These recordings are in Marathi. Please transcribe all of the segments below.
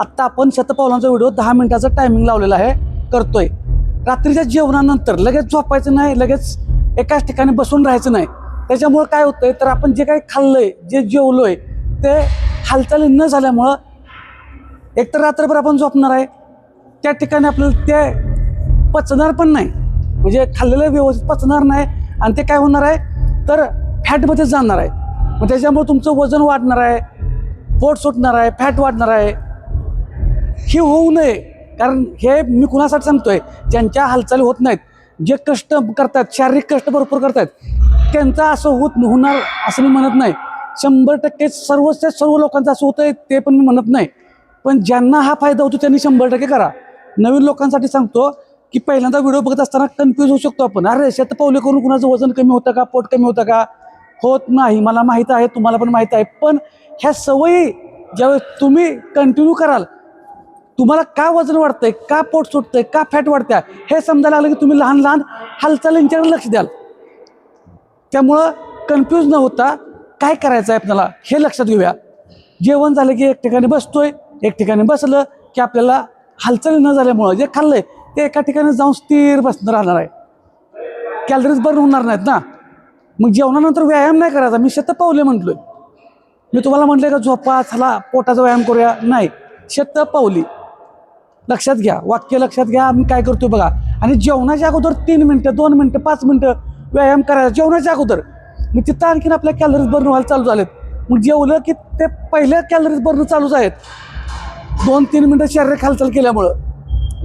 आत्ता आपण शतपावलांचा व्हिडिओ दहा मिनिटाचा टायमिंग लावलेला आहे करतोय. रात्रीच्या जेवणानंतर लगेच झोपायचं नाही लगेच एकाच ठिकाणी बसून राहायचं नाही. त्याच्यामुळं काय होतंय तर आपण जे काही खाल्लंय जे जेवलोय ते हालचाली न झाल्यामुळं एकतर रात्रभर आपण झोपणार आहे त्या ठिकाणी आपल्याला ते पचणार पण नाही. म्हणजे खाल्लेलं व्यवस्थित पचणार नाही आणि ते काय होणार आहे तर फॅटमध्ये जाणार आहे. मग त्याच्यामुळे तुमचं वजन वाढणार आहे पोट सुटणार आहे फॅट वाढणार आहे. हे होऊ नये. कारण हे मी कुणासाठी सांगतोय? ज्यांच्या हालचाली होत नाहीत जे कष्ट करतात शारीरिक कष्ट भरपूर करतात त्यांचा असं होत होणार असं मी म्हणत नाही. शंभर टक्के सर्वच्या सर्व लोकांचं असं होतंय ते पण मी म्हणत नाही. पण ज्यांना हा फायदा होतो त्यांनी शंभर टक्के करा. नवीन लोकांसाठी सांगतो की पहिल्यांदा व्हिडिओ बघत असताना कन्फ्यूज होऊ शकतो आपण. अरे शतपावले करून कुणाचं वजन कमी होतं का? पोट कमी होतं का? होत नाही. मला माहीत आहे तुम्हाला पण माहीत आहे. पण ह्या सवयी ज्यावेळेस तुम्ही कंटिन्यू कराल तुम्हाला का वजन वाढतंय का पोट सुटतंय का फॅट वाढत्या हे समजायला लागलं की तुम्ही लहान लहान हालचालींच्याकडे लक्ष द्याल. त्यामुळं कन्फ्यूज न होता काय करायचं आहे आपल्याला हे लक्षात घेऊया. जेवण झालं की एक ठिकाणी बसतोय एक ठिकाणी बसलं की आपल्याला हालचाली न झाल्यामुळं जे खाल्लंय ते एका ठिकाणी जाऊन स्थिर बसणं राहणार आहे. कॅलरीज बर्न होणार नाहीत ना. मग जेवणानंतर व्यायाम नाही करायचा मी शतपावले म्हटलोय. मी तुम्हाला म्हटलं का झोपा चला पोटाचा व्यायाम करूया. नाही शतपावली. लक्षात घ्या वाक्य लक्षात घ्या आम्ही काय करतो बघा. आणि जेवणाच्या अगोदर तीन मिनटं दोन मिनटं पाच मिनटं व्यायाम करायचा. जेवणाच्या अगोदर. मग तिथं आणखीन आपल्या कॅलरीज बर्न व्हायला चालू झालेत. मग जेवलं की ते पहिल्या कॅलरीज बर्न चालूच आहेत. दोन तीन मिनटं शरीर हालचाल केल्यामुळं.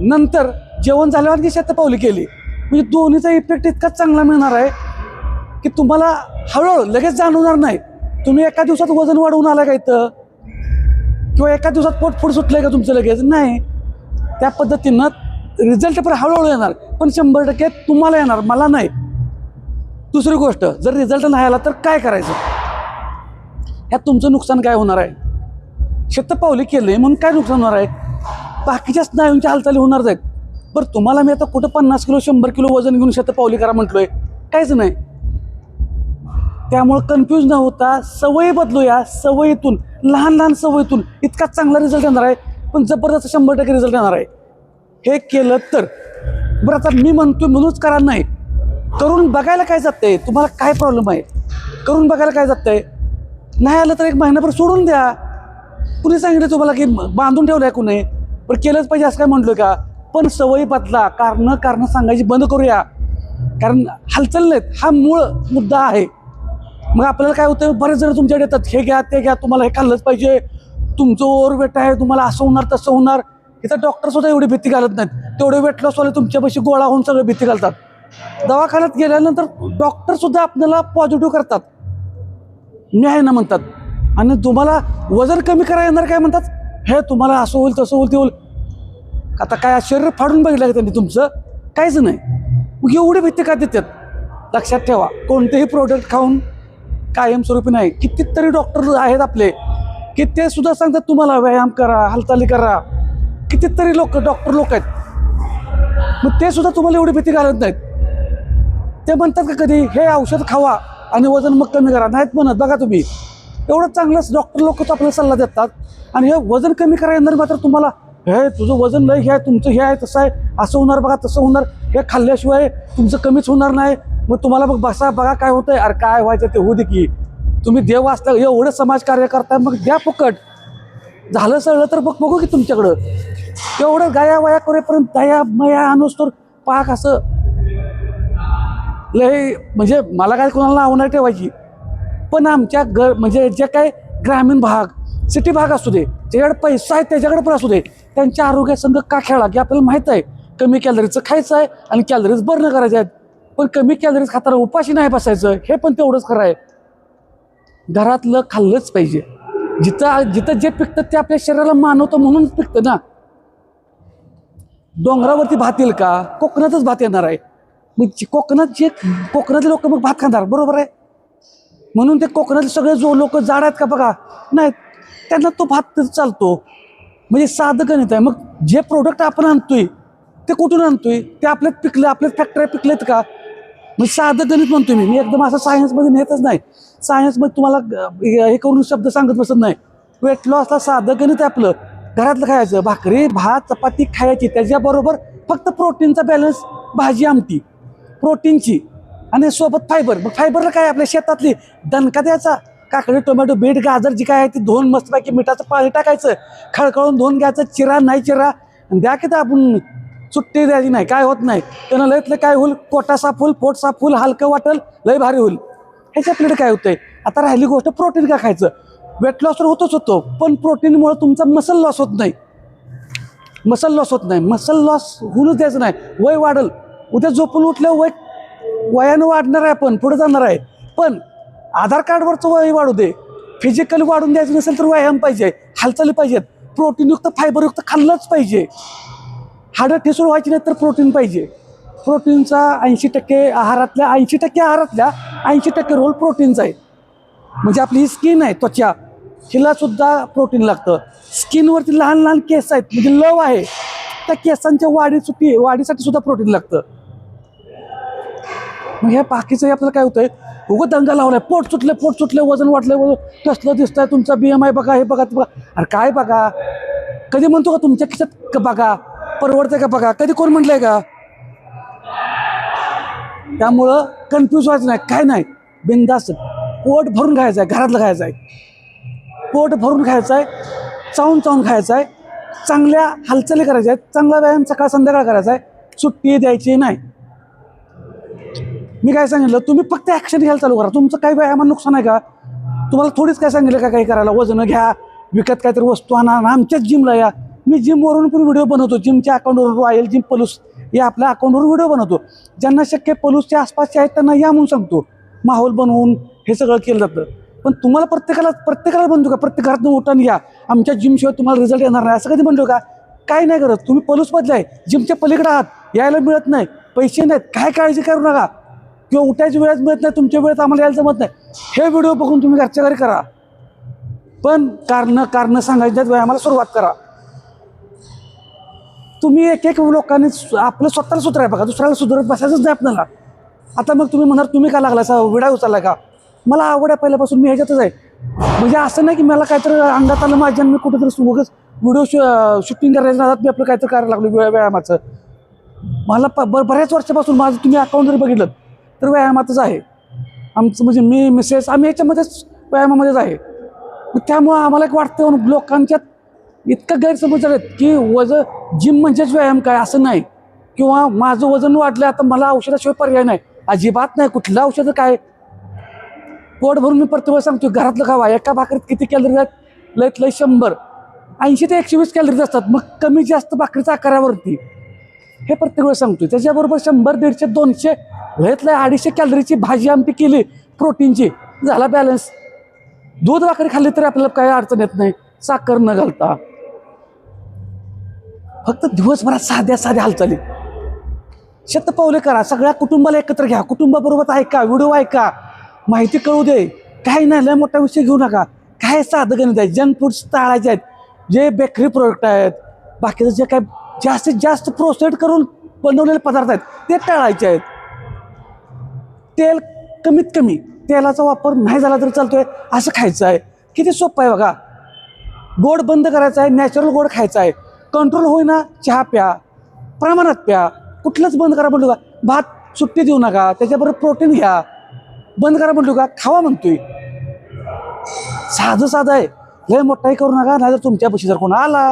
नंतर जेवण झाल्यावर की शतपावली केली. म्हणजे दोन्हीचा इफेक्ट इतका चांगला मिळणार आहे की तुम्हाला हळूहळू लगेच जाणवणार नाही. तुम्ही एका दिवसात वजन वाढवून आला का इथं? किंवा एका दिवसात पोट फूड आहे का तुमचं लगेच? नाही. त्या पद्धतीनं रिझल्ट पण हळूहळू येणार. पण शंभर टक्के तुम्हाला येणार मला नाही. दुसरी गोष्ट जर रिझल्ट नाही आला तर काय करायचं? ह्यात तुमचं नुकसान काय होणार आहे? शतपावली आहे म्हणून काय नुकसान होणार आहे? बाकीच्या स्नायूंच्या हालचाली होणार आहेत. बरं तुम्हाला मी आता कुठं पन्नास किलो शंभर किलो वजन घेऊन शतपावली करा म्हटलो आहे काहीच नाही. त्यामुळं कन्फ्यूज न होता सवयी बदलूया सवयीतून लहान लहान सवयीतून इतका चांगला रिझल्ट येणार आहे. पण जबरदस्त शंभर टक्के रिझल्ट येणार आहे. हे केलं तर. बरं आता मी म्हणतोय म्हणूनच करा नाही. करून बघायला काय जातंय तुम्हाला काय प्रॉब्लेम आहे? करून बघायला काय जातंय नाही आलं तर एक महिनाभर सोडून द्या. कुणी सांगितलं तुम्हाला की बांधून ठेवलं आहे कुणी? पण केलंच पाहिजे असं काय म्हटलं का? पण सवयी बदला. कारण कारण सांगायची बंद करूया. कारण हालचाल नाहीत. हा मूळ मुद्दा आहे. मग आपल्याला काय होतं बरेच जण तुमच्याकडे येतात. हे घ्या ते घ्या. तुम्हाला हे खाल्लंच पाहिजे. तुमचं ओरवेट वेट आहे. तुम्हाला असं होणार तसं होणार. इथं डॉक्टर सुद्धा एवढी भीती घालत नाहीत. तेवढे वेट लॉसवाले तुमच्यापाशी गोळा होऊन सगळं भीती घालतात. दवाखान्यात गेल्यानंतर डॉक्टर सुद्धा आपल्याला पॉझिटिव्ह करतात. न्याय ना म्हणतात. आणि तुम्हाला वजन कमी करा येणार काय म्हणतात? हे तुम्हाला असं होईल तसं होईल ते होईल. आता काय शरीर फाडून बघितलं त्यांनी तुमचं? काहीच नाही. मग एवढी भीती का देतात? लक्षात ठेवा. कोणतेही प्रोडक्ट खाऊन कायमस्वरूपी नाही. कितीतरी डॉक्टर आहेत आपले की ते सुद्धा सांगतात तुम्हाला व्यायाम करा हालचाली करा. कितीतरी लोक डॉक्टर लोक आहेत. मग ते सुद्धा तुम्हाला एवढी भीती घालत नाहीत. ते म्हणतात का कधी हे औषध खावा आणि वजन मग कमी करा. नाहीत म्हणत बघा तुम्ही. एवढं चांगलंच डॉक्टर लोक आपल्याला सल्ला देतात. आणि हे वजन कमी करा येणार मात्र तुम्हाला. हे तुझं वजन लय हे आहे तुमचं हे आहे तसं आहे. असं होणार बघा तसं होणार. हे खाल्ल्याशिवाय तुमचं कमीच होणार नाही. मग तुम्हाला मग बसा बघा काय होतंय. अरे काय व्हायचं ते होऊ दे की. तुम्ही देव असता एवढं समाजकार्य करताय मग द्या फुकट. झालं सळलं तर बघ बघू की तुमच्याकडं. एवढं गाया वाया करेपर्यंत दया मया अनुस्तोर पाक असं लय म्हणजे मला काय कोणाला नाव ठेवायची. पण आमच्या ग म्हणजे जे काय ग्रामीण भाग सिटी भाग असू दे ज्याच्याकडे पैसा आहे त्याच्याकडे पण असू दे त्यांच्या आरोग्यासंग का खेळा की आपल्याला माहीत आहे कमी कॅलरीचं खायचं आहे आणि कॅलरीज बर्न करायचं आहेत पण कमी कॅलरीज खाताना उपाशी नाही बसायचं हे पण तेवढंच खरं आहे. घरातलं खाल्लंच पाहिजे. जिथं जिथं जे पिकतं ते आपल्या शरीराला मानवतं म्हणून पिकतं ना. डोंगरावरती भात येईल का? कोकणातच भात येणार आहे. मग कोकणात जे कोकणातले लोक मग भात खाणार बरोबर आहे? म्हणून ते कोकणातले सगळे जो लोक जाड आहेत का बघा? नाही त्यांना तो भात चालतो. म्हणजे साधं गणित आहे. मग जे प्रोडक्ट आपण आणतोय ते कुठून आणतोय? ते आपल्यात पिकलं आपल्यात फॅक्टऱ्या पिकलेत का? म्हणजे साधं गणित म्हणतोय मी. मी एकदम असं सायन्समध्ये नेतच नाही. सायन्समध्ये तुम्हाला हे करून शब्द सांगत बसत नाही. वेट लॉसला साधं गणित आपलं? घरातलं खायचं भाकरी भात चपाती खायची त्याच्याबरोबर फक्त प्रोटीनचा बॅलन्स भाजी आमटी. प्रोटीनची. आणि सोबत फायबर मग फायबरला काय आपल्या शेतातली? दणका द्यायचा. काकडी टोमॅटो बीट गाजर जी काय आहे ती धुवून मस्तपैकी मिठाचं पाणी टाकायचं. खळखळून धुवून घ्यायचं. चिरा नाही चिरा. द्या की आपण सुट्टी द्यायची नाही. काय होत नाही. त्यानं लयतलं काय होईल? पोटा साफ होईल पोट साफ होईल हलकं वाटेल लय भारी होईल. ह्याच्या काय होतंय? आता राहिली गोष्ट प्रोटीन का खायचं? वेट लॉस तर होतच होतो पण प्रोटीनमुळे तुमचा मसल लॉस होत नाही. मसल लॉस होत नाही. मसल लॉस होऊनच द्यायचं नाही. वय वाढल. उद्या झोपून उठलं वय वयानं वाढणार आहे आपण पुढे जाणार आहे. पण आधार कार्डवरचं वय वाढू दे. फिजिकली वाढून द्यायचं नसेल तर व्यायाम पाहिजे. हालचाली पाहिजेत. प्रोटीनयुक्त फायबरयुक्त खाल्लंच पाहिजे. हाडं ठिसूळ व्हायची नाही तर प्रोटीन पाहिजे. प्रोटीनचा ऐंशी टक्के आहारातल्या ऐंशी टक्के आहारातल्या ऐंशी टक्के रोल प्रोटीनचा आहे. म्हणजे आपली ही स्किन आहे त्वचा. हिला सुद्धा प्रोटीन लागतं. स्किनवरती लहान लहान केस आहेत म्हणजे लव आहे. त्या केसांच्या वाढीसाठी वाढीसाठी सुद्धा प्रोटीन लागतं. मग ह्या बाकीचं आपल्याला काय होतंय? उगं दंगा लावलाय. पोट सुटले पोट सुटले वजन वाटलंय वजन कसलं दिसतंय तुमचा बी एम आय बघा हे बघा बघा. अरे काय बघा? कधी म्हणतो का तुमच्या खिशात बघा परवडतंय का बघा? कधी कोण म्हटलंय का? त्यामुळं कन्फ्यूज व्हायचं नाही. काय नाही. बिंदास पोट भरून खायचं आहे. घरातलं खायचं आहे. पोट भरून खायचं आहे. चावून चावून खायचं आहे. चांगल्या हालचाली करायच्या आहेत. चांगला व्यायाम सकाळ संध्याकाळ करायचा आहे. सुट्टी द्यायची नाही. मी काय सांगितलं? तुम्ही फक्त ॲक्शन घ्यायला चालू करा. तुमचं काही व्यायामात नुकसान आहे का? तुम्हाला थोडीच काय सांगितलं का? काही करायला? वजन घ्या. विकत काहीतरी वस्तू आणा. आमच्याच जिमला या. मी जिमवरून पण व्हिडिओ बनवतो. जिमच्या अकाउंटवरून रॉयल जिम पलूस या आपल्या अकाउंटवर व्हिडिओ बनवतो. ज्यांना शक्य पलूसच्या आसपासचे आहेत त्यांना या म्हणून सांगतो. माहोल बनवून हे सगळं केलं जातं. पण तुम्हाला प्रत्येकाला प्रत्येकाला म्हणतो का प्रत्येक घरातून उठान या आमच्या जिमशिवाय तुम्हाला रिझल्ट येणार नाही. असं कधी म्हणतो का? काय नाही करत. तुम्ही पलूस आहे. जिमच्या पलीकडे आहात. यायला मिळत नाही. पैसे नाहीत. काय काळजी करू नका. किंवा उठायची वेळच मिळत नाही. तुमच्या वेळेत आम्हाला यायला जमत नाही. हे व्हिडिओ बघून तुम्ही घरच्या घरी करा. पण कारणं कारणं सांगायच्या व्यायामाला सुरुवात करा. तुम्ही एक एक लोकांनी सु- आपलं स्वतःला सुधाराय बघा दुसऱ्याला सुधारत बसायचंच नाही आपल्याला. आता मग तुम्ही म्हणणार तुम्ही का लागला असा विडा उचलला का? मला आवड आहे पहिल्यापासून मी ह्याच्यातच आहे. म्हणजे असं नाही की मला काहीतरी अंगात आलं माझ्या मी कुठेतरी उगच व्हिडिओ शूटिंग करायचं नादात मी आपलं काहीतरी करायला लागलो व्या- व्यायामाचं. मला प ब बऱ्याच वर्षापासून माझं तुम्ही अकाउंट जरी बघितलं तर व्यायामातच आहे. आमचं म्हणजे मी मिसेस आम्ही याच्यामध्येच व्यायामामध्येच आहे. मग त्यामुळं आम्हाला एक वाटतं लोकांच्यात इतकं गैरसमज आहेत की वजन जिम म्हणजेच व्यायाम काय असं नाही. किंवा माझं वजन वाढलं आता मला औषधाशिवाय पर्याय नाही. अजिबात नाही कुठलं औषधं काय? पोट भरून मी प्रत्येक सांगतो घरातलं खावा. एका भाकरीत किती कॅलरीज आहेत? लयत लय शंभर. ऐंशी ते एकशे वीस कॅलरीज असतात. मग कमी जास्त भाकरीच्या आकारावरती. हे प्रत्येक वेळेस सांगतो त्याच्याबरोबर शंभर दीडशे दोनशे लयत लय अडीचशे कॅलरीची भाजी आमटी केली प्रोटीनची. झाला बॅलन्स दूध भाकरी खाल्ली तरी आपल्याला काही अडचण येत नाही. साखर न घालता. फक्त दिवसभरात साध्या साध्या हालचाली. शतपावले करा सगळ्या कुटुंबाला एकत्र घ्या कुटुंबाबरोबर ऐका व्हिडिओ ऐका माहिती कळू दे. काही नाही लय मोठा विषय घेऊ नका. काय साधं गणित आहे? जंक फूड्स टाळायचे आहेत. जे बेकरी प्रोडक्ट आहेत बाकीचं जे काय जास्तीत जास्त प्रोसेस करून बनवलेले पदार्थ आहेत ते टाळायचे आहेत. तेल कमीत कमी तेलाचा वापर नाही झाला तरी चालतोय असं खायचं आहे. किती सोपं आहे बघा. गोड बंद करायचं आहे नॅचरल गोड खायचं आहे. कंट्रोल होईना चहा प्या प्रमाणात प्या कुठलंच बंद करा म्हणलो का? भात सुट्टी देऊ नका त्याच्याबरोबर प्रोटीन घ्या. बंद करा म्हणलो का? खावा म्हणतोय. साधं साधं आहे. लय मोठाही करू नका नाही तुमच्या पशी जर कोण आला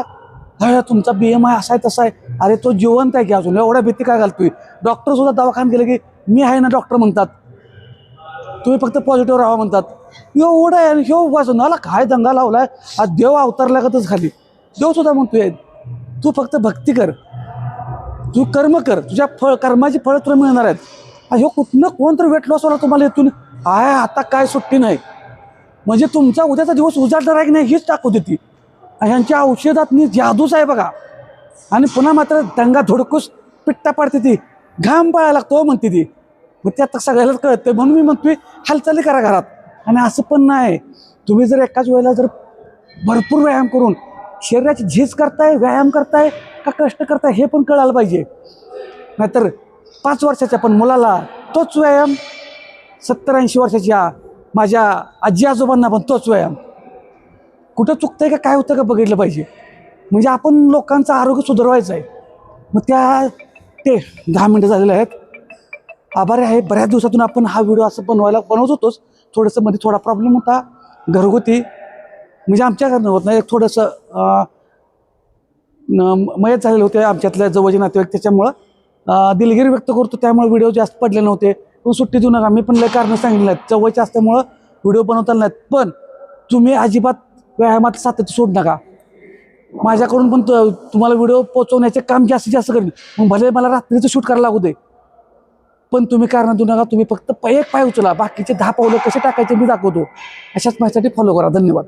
अरे तुमचा बी एम आय असा आहे तसा आहे अरे तो जिवंत आहे की अजून? एवढ्या भीती काय घालतोय? डॉक्टर सुद्धा दवाखान्यात गेले की मी आहे ना डॉक्टर म्हणतात. तुम्ही फक्त पॉझिटिव्ह राहा म्हणतात. एवढं आहे आणि ह्यो वाजून आला काय दंगा लावलाय? आज देव अवतारल्यागतच खाली. देव सुद्धा म्हणतोय तू फक्त भक्ती कर. तू कर्म कर. तुझ्या फळ कर्माची फळं तुला मिळणार आहेत. आणि ह्यो कुठनं कोणतरी वेट लॉस वाला तुम्हाला इथून? आय आता काय सुट्टी नाही. म्हणजे तुमचा उद्याचा दिवस उजाडणार आहे की नाही हीच टाकू देते आणि ह्यांच्या औषधातनी जादूच आहे बघा. आणि पुन्हा मात्र दंगा धुडकूस पिट्टा पाडते ती. घाम पळायला लागतो म्हणते ती. मग ते आता सगळ्यालाच कळतं म्हणून मी म्हणतोय हालचाली करा घरात. आणि असं पण नाही. तुम्ही जर एकाच वेळेला जर भरपूर व्यायाम करून शरीराची झीज करताय व्यायाम करताय का कष्ट करताय हे पण कळायला पाहिजे. नाहीतर पाच वर्षाच्या पण मुलाला तोच व्यायाम सत्तर ऐंशी वर्षाच्या माझ्या आजी आजोबांना पण तोच व्यायाम. कुठं चुकतंय का काय होतं का बघितलं पाहिजे. म्हणजे आपण लोकांचं आरोग्य सुधारवायचं आहे. मग त्या ते दहा मिनटं झालेले आहेत. आभारी आहे बऱ्याच दिवसातून आपण हा व्हिडिओ असं बनवायला बनवत होतोच. थोडंसं मध्ये थोडा प्रॉब्लेम होता. घरगुती म्हणजे आमच्या घरनं होत नाही. एक थोडंसं न- मयत झालेले होते आमच्यातल्या जवळचे नातेवाईक. त्याच्यामुळं दिलगिरी व्यक्त करतो. त्यामुळे व्हिडिओ जास्त पडले नव्हते. पण सुट्टी देऊ नका मी पण लय कारणं सांगितलं आहेत जवळचे असल्यामुळं व्हिडिओ बनवता नाहीत. पण तुम्ही अजिबात व्यायामात सातत्य सोडू नका. माझ्याकडून पण तुम्हाला व्हिडिओ पोचवण्याचे काम जास्तीत जास्त करेन. मग भले मला रात्रीचं शूट करायला लागू दे. पण तुम्ही कारण देऊ नका. तुम्ही फक्त एक पाय उचला. बाकीचे दहा पावलं कसे टाकायचे मी दाखवतो. अशाच माझ्यासाठी फॉलो करा. धन्यवाद.